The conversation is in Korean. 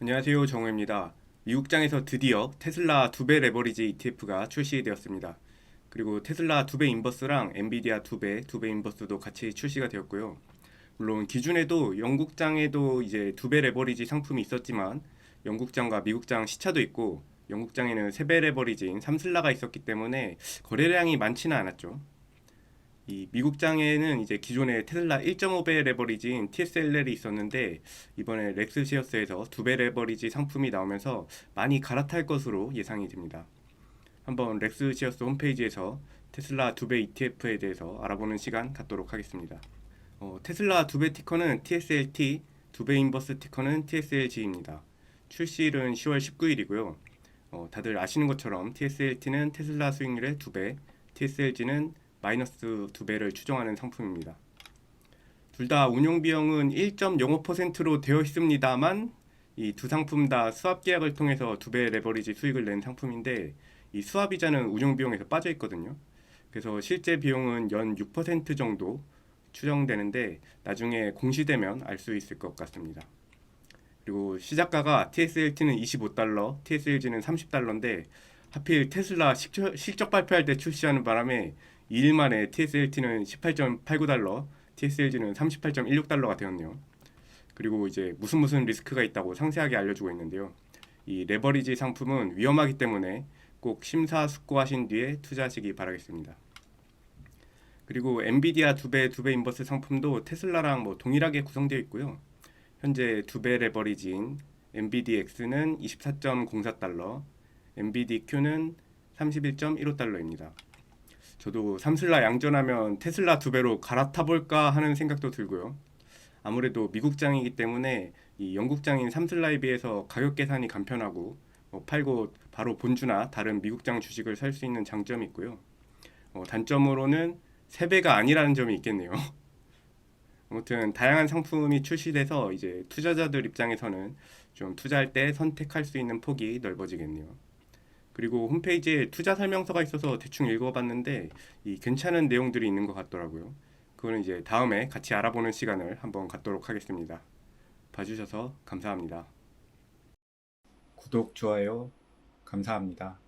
안녕하세요. 정우입니다. 미국장에서 드디어 테슬라 두 배 레버리지 ETF가 출시되었습니다. 그리고 테슬라 두 배 인버스랑 엔비디아 두 배, 두 배 인버스도 같이 출시가 되었고요. 물론 기존에도 영국장에도 이제 두 배 레버리지 상품이 있었지만 영국장과 미국장 시차도 있고 영국장에는 세 배 레버리지인 삼슬라가 있었기 때문에 거래량이 많지는 않았죠. 이 미국 장에는 이제 기존에 테슬라 1.5배 레버리지인 TSLL이 있었는데 이번에 렉스시어스에서 두배 레버리지 상품이 나오면서 많이 갈아탈 것으로 예상이 됩니다. 한번 렉스시어스 홈페이지에서 테슬라 두배 ETF에 대해서 알아보는 시간 갖도록 하겠습니다. 어, 테슬라 두배 티커는 TSLT, 두배 인버스 티커는 TSLG입니다. 출시일은 10월 19일이고요. 어, 다들 아시는 것처럼 TSLT는 테슬라 수익률의 두 배, TSLG는 마이너스 두 배를 추정하는 상품입니다. 둘 다 운용 비용은 1.05%로 되어 있습니다만 이 두 상품 다 수합 계약을 통해서 두배 레버리지 수익을 낸 상품인데 이 수합 이자는 운용 비용에서 빠져 있거든요. 그래서 실제 비용은 연 6% 정도 추정되는데 나중에 공시되면 알 수 있을 것 같습니다. 그리고 시작가가 TSLT는 25달러, TSLG는 30달러인데 하필 테슬라 실적 발표할 때 출시하는 바람에 2일 만에 TSLT는 18.89달러, TSLG는 38.16달러가 되었네요. 그리고 이제 무슨 무슨 리스크가 있다고 상세하게 알려주고 있는데요. 이 레버리지 상품은 위험하기 때문에 꼭 심사숙고하신 뒤에 투자하시기 바라겠습니다. 그리고 엔비디아 두배 두배 인버스 상품도 테슬라랑 뭐 동일하게 구성되어 있고요. 현재 두 배 레버리지인 NVDX는 24.04달러, NVDQ는 31.15달러입니다. 저도 삼슬라 양전하면 테슬라 두 배로 갈아타 볼까 하는 생각도 들고요. 아무래도 미국장이기 때문에 이 영국장인 삼슬라에 비해서 가격 계산이 간편하고 뭐 팔고 바로 본주나 다른 미국장 주식을 살 수 있는 장점이 있고요. 어, 단점으로는 세 배가 아니라는 점이 있겠네요. 아무튼 다양한 상품이 출시돼서 이제 투자자들 입장에서는 좀 투자할 때 선택할 수 있는 폭이 넓어지겠네요. 그리고 홈페이지에 투자 설명서가 있어서 대충 읽어봤는데 이 괜찮은 내용들이 있는 것 같더라고요. 그거는 이제 다음에 같이 알아보는 시간을 한번 갖도록 하겠습니다. 봐주셔서 감사합니다. 구독, 좋아요, 감사합니다.